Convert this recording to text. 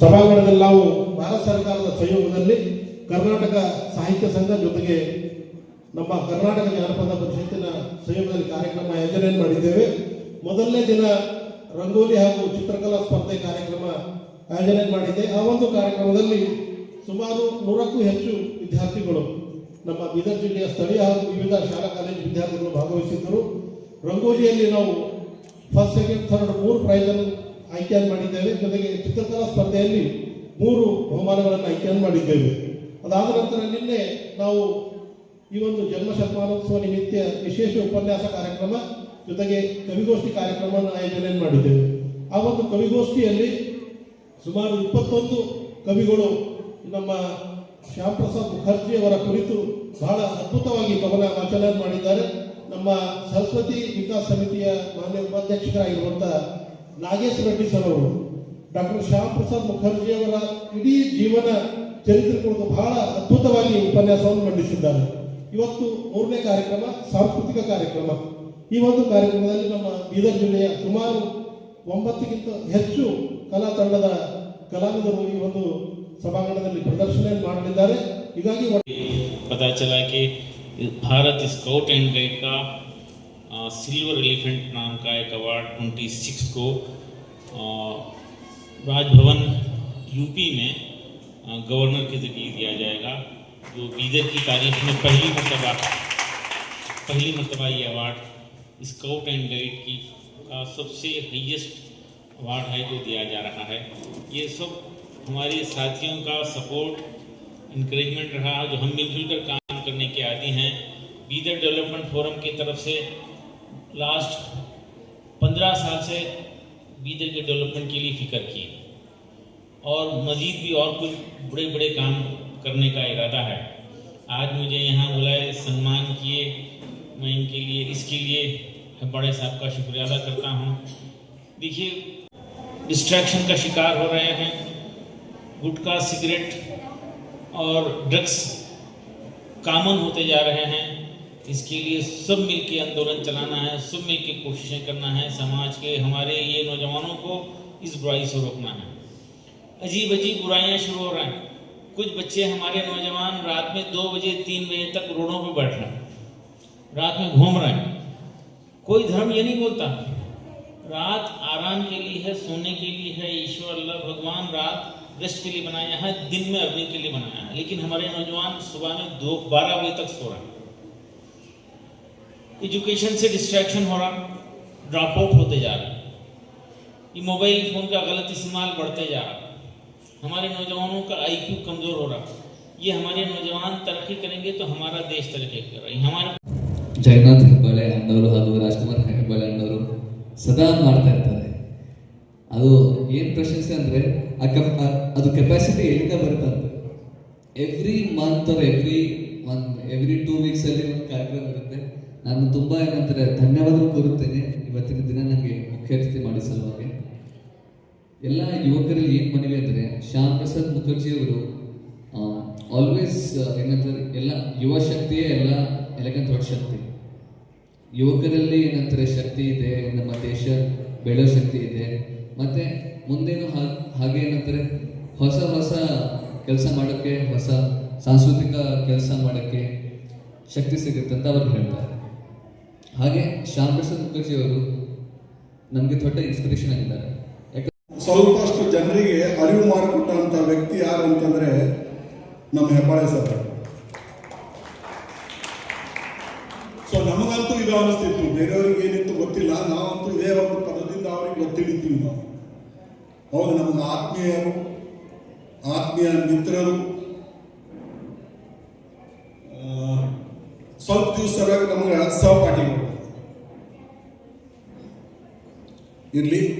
ಸಭಾಂಗಣದಲ್ಲಿ ನಾವು ಭಾರತ ಸರ್ಕಾರದ ಸಹಯೋಗದಲ್ಲಿ ಕರ್ನಾಟಕ ಸಾಹಿತ್ಯ ಸಂಘ ಜೊತೆಗೆ ನಮ್ಮ ಕರ್ನಾಟಕ ಜಾನಪದ ಪರಿಷತ್ತಿನ ಸಹಯೋಗದಲ್ಲಿ ಕಾರ್ಯಕ್ರಮ ಆಯೋಜನೆ ಮಾಡಿದ್ದೇವೆ. ಮೊದಲನೇ ದಿನ ರಂಗೋಲಿ ಹಾಗೂ ಚಿತ್ರಕಲಾ ಸ್ಪರ್ಧೆ ಕಾರ್ಯಕ್ರಮ ಆಯೋಜನೆ ಮಾಡಿದ್ದೆ ಆ ಒಂದು ಕಾರ್ಯಕ್ರಮದಲ್ಲಿ ಸುಮಾರು ನೂರಕ್ಕೂ ಹೆಚ್ಚು ವಿದ್ಯಾರ್ಥಿಗಳು ನಮ್ಮ ಬೀದರ್ ಜಿಲ್ಲೆಯ ಸ್ಥಳೀಯ ಹಾಗೂ ವಿವಿಧ ಶಾಲಾ ಕಾಲೇಜು ವಿದ್ಯಾರ್ಥಿಗಳು ಭಾಗವಹಿಸಿದ್ದರು. ರಂಗೋಲಿಯಲ್ಲಿ ನಾವು ಫಸ್ಟ್ ಸೆಕೆಂಡ್ ಥರ್ಡ್ ಮೂರು ಪ್ರೈಸನ್ನು ಆಯ್ಕೆಯನ್ನು ಮಾಡಿದ್ದೇವೆ. ಜೊತೆಗೆ ಚಿತ್ರಕಲಾ ಸ್ಪರ್ಧೆಯಲ್ಲಿ ಮೂರು ಬಹುಮಾನಗಳನ್ನು ಆಯ್ಕೆಯನ್ನು ಮಾಡಿದ್ದೇವೆ. ಅದಾದ ನಂತರ ನಿನ್ನೆ ನಾವು ಈ ಒಂದು ಜನ್ಮ ಶತಮಾನೋತ್ಸವ ನಿಮಿತ್ತ ವಿಶೇಷ ಉಪನ್ಯಾಸ ಕಾರ್ಯಕ್ರಮ, ಜೊತೆಗೆ ಕವಿಗೋಷ್ಠಿ ಕಾರ್ಯಕ್ರಮವನ್ನು ಆಯೋಜನೆ ಮಾಡಿದ್ದೇವೆ. ಆ ಒಂದು ಕವಿಗೋಷ್ಠಿಯಲ್ಲಿ ಸುಮಾರು ಇಪ್ಪತ್ತೊಂದು ಕವಿಗಳು ನಮ್ಮ ಶ್ಯಾಮ್ ಪ್ರಸಾದ್ ಮುಖರ್ಜಿ ಅವರ ಕುರಿತು ಬಹಳ ಅದ್ಭುತವಾಗಿ ಕವನ ವಾಚನ ಮಾಡಿದ್ದಾರೆ. ನಮ್ಮ ಸರಸ್ವತಿ ವಿಕಾಸ್ ಸಮಿತಿಯ ಮಾನ್ಯ ಉಪಾಧ್ಯಕ್ಷರಾಗಿರುವಂತಹ ನಾಗೇಶ್ ರೆಡ್ಡಿ ಸರ್ ಅವರು ಡಾಕ್ಟರ್ ಶ್ಯಾಮ್ ಪ್ರಸಾದ್ ಮುಖರ್ಜಿ ಅವರ ಇಡೀ ಜೀವನ ಚರಿತ್ರೆ ಕುರಿತು ಬಹಳ ಅದ್ಭುತವಾಗಿ ಉಪನ್ಯಾಸವನ್ನು ಮಂಡಿಸಿದ್ದಾರೆ ಇವತ್ತು ಮೂರನೇ ಕಾರ್ಯಕ್ರಮ ಸಾಂಸ್ಕೃತಿಕ ಕಾರ್ಯಕ್ರಮ ಈ ಒಂದು ಕಾರ್ಯಕ್ರಮದಲ್ಲಿ ನಮ್ಮ ಬೀದರ್ ಜಿಲ್ಲೆಯ ಸುಮಾರು ಒಂಬತ್ತಕ್ಕಿಂತ ಹೆಚ್ಚು ಕಲಾ ತಂಡದ ಕಲಾವಿದರು ಈ ಒಂದು ಸಭಾಂಗಣದಲ್ಲಿ ಪ್ರದರ್ಶನ ಮಾಡಲಿದ್ದಾರೆ ಹೀಗಾಗಿ पता चला कि भारत स्काउट एंड गाइड का अ, silver elephant नाम का एक अवार्ड ट्वेंटी सिक्स को राजभवन यूपी में गवर्नर के ज़रिए दिया जाएगा, जो बीदर की तारीख में पहली मरतबा पहली मरतबा ये अवार्ड स्काउट एंड गाइड की, का सबसे हाईएस्ट अवार्ड है जो दिया जा रहा है। ये सब हमारे साथियों का सपोर्ट इंकरेजमेंट रहा। जो हम मिलजुल कर काम करने के आदि हैं। बीदर डेवलपमेंट फोरम की तरफ़ से लास्ट पंद्रह साल से बीदर के डेवलपमेंट के लिए फ़िक्र की और मज़ीद भी और कुछ बड़े बड़े काम करने का इरादा है। आज मुझे यहाँ बुलाए, सम्मान किए। मैं इनके लिए, इसके लिए बड़े साहब का शुक्रिया अदा करता हूँ। देखिए डिस्ट्रैक्शन का शिकार हो रहे हैं। गुटखा, सिगरेट और ड्रग्स कामन होते जा रहे हैं। इसके लिए सब मिलके आंदोलन चलाना है, सब मिलके कोशिशें करना है, समाज के, हमारे ये नौजवानों को इस बुराई से रोकना है। अजीब अजीब बुराइयाँ शुरू हो रहा हैं। कुछ बच्चे हमारे नौजवान रात में दो बजे, तीन बजे तक रोडों पर बैठ रहे हैं। रात में घूम रहे हैं। कोई धर्म ये नहीं बोलता, रात आराम के लिए है, सोने के लिए है, ईश्वर, अल्लाह, भगवान रात रेस्ट के लिए बनाया है, दिन में अर्निंग के लिए बनाया है। लेकिन हमारे नौजवान सुबह में दो, बारह बजे तक सो रहे हैं। एजुकेशन से डिस्ट्रैक्शन हो रहा ड्रॉप आउट होते जा रहे ये मोबाइल फ़ोन का गलत इस्तेमाल बढ़ते जा रहा हमारे नौजवानों का आईक्यू कमज़ोर हो रहा ये हमारे नौजवान तरक्की करेंगे तो हमारा देश तरक्की करेगा हमारे ಜಗನ್ನಾಥ್ ಹೆಬ್ಬಾಳೆ ಅಣ್ಣವರು ಹಾಗೂ ರಾಜ್ಕುಮಾರ್ ಹೆಬ್ಬಾಳೆ ಅಣ್ಣವರು ಸದಾ ಮಾಡ್ತಾ ಇರ್ತಾರೆ ಅದು ಏನು ಪ್ರಶಂಸೆ ಅಂದರೆ ಆ ಕಪ್ ಅದು ಕೆಪಾಸಿಟಿ ಎಲ್ಲಿಂದ ಬರುತ್ತೆ ಅಂತ every month or every one every two ವೀಕ್ಸಲ್ಲಿ ಒಂದು ಕಾರ್ಯಕ್ರಮ ಇರುತ್ತೆ ನಾನು ತುಂಬ ಏನಂತಾರೆ ಧನ್ಯವಾದ ಕೋರುತ್ತೇನೆ. ಇವತ್ತಿನ ದಿನ ನನಗೆ ಮುಖ್ಯ ಅತಿಥಿ ಮಾಡಿ ಸಲುವಾಗಿ. ಎಲ್ಲ ಯುವಕರಲ್ಲಿ ಏನು ಮನವಿ ಅಂದರೆ ಶ್ಯಾಮ್ ಪ್ರಸಾದ್ ಮುಖರ್ಜಿಯವರು ಆಲ್ವೇಸ್ ಏನಂತಾರೆ, ಎಲ್ಲ ಯುವ ಶಕ್ತಿಯೇ ಎಲ್ಲ ಎಲೆಗಂತ ದೊಡ್ಡ ಶಕ್ತಿ. ಯುವಕರಲ್ಲಿ ಏನಂತಾರೆ, ಶಕ್ತಿ ಇದೆ, ನಮ್ಮ ದೇಶ ಬೆಳೆಯೋ ಶಕ್ತಿ ಇದೆ. ಮತ್ತೆ ಮುಂದೇನು ಹಾಗೆ ಏನಂತಾರೆ, ಹೊಸ ಹೊಸ ಕೆಲಸ ಮಾಡೋಕ್ಕೆ, ಹೊಸ ಸಾಂಸ್ಕೃತಿಕ ಕೆಲಸ ಮಾಡೋಕ್ಕೆ ಶಕ್ತಿ ಸಿಗುತ್ತೆ ಅಂತ ಅವರು ಹೇಳ್ತಾರೆ. ಹಾಗೆ ಶ್ಯಾಮ್ ಪ್ರಸಾದ್ ಅವರು ನಮಗೆ ದೊಡ್ಡ ಇನ್ಸ್ಪಿರೇಷನ್ ಆಗಿದ್ದಾರೆ. ಸ್ವಲ್ಪ ಸ್ವಲ್ಪಷ್ಟು ಜನರಿಗೆ ಅರಿವು ಮಾಡಿಕೊಟ್ಟಂತ ವ್ಯಕ್ತಿ ಯಾರು ಅಂತಂದ್ರೆ ನಮ್ಮ ಹೆಬ್ಬಾಳೆ ಸರ್. ಸೊ ನಮಗಂತೂ ಇದು ಅನಿಸ್ತಿತ್ತು. ಬೇರೆಯವ್ರಿಗೆ ಏನಿತ್ತು ಗೊತ್ತಿಲ್ಲ. ನಾವಂತೂ ಇದೇ ಒಂದು ಪದದಿಂದ ಅವ್ರಿಗೆ ಗೊತ್ತಿಳಿತೀವಿ ನಾವು. ಹೌದು, ನಮ್ಗೆ ಆತ್ಮೀಯರು, ಆತ್ಮೀಯ ಮಿತ್ರರು ಸ್ವಲ್ಪ ದಿವಸ ನಮ್ಗೆ ಸಹಪಾಠಿಗಳು ಇರಲಿ.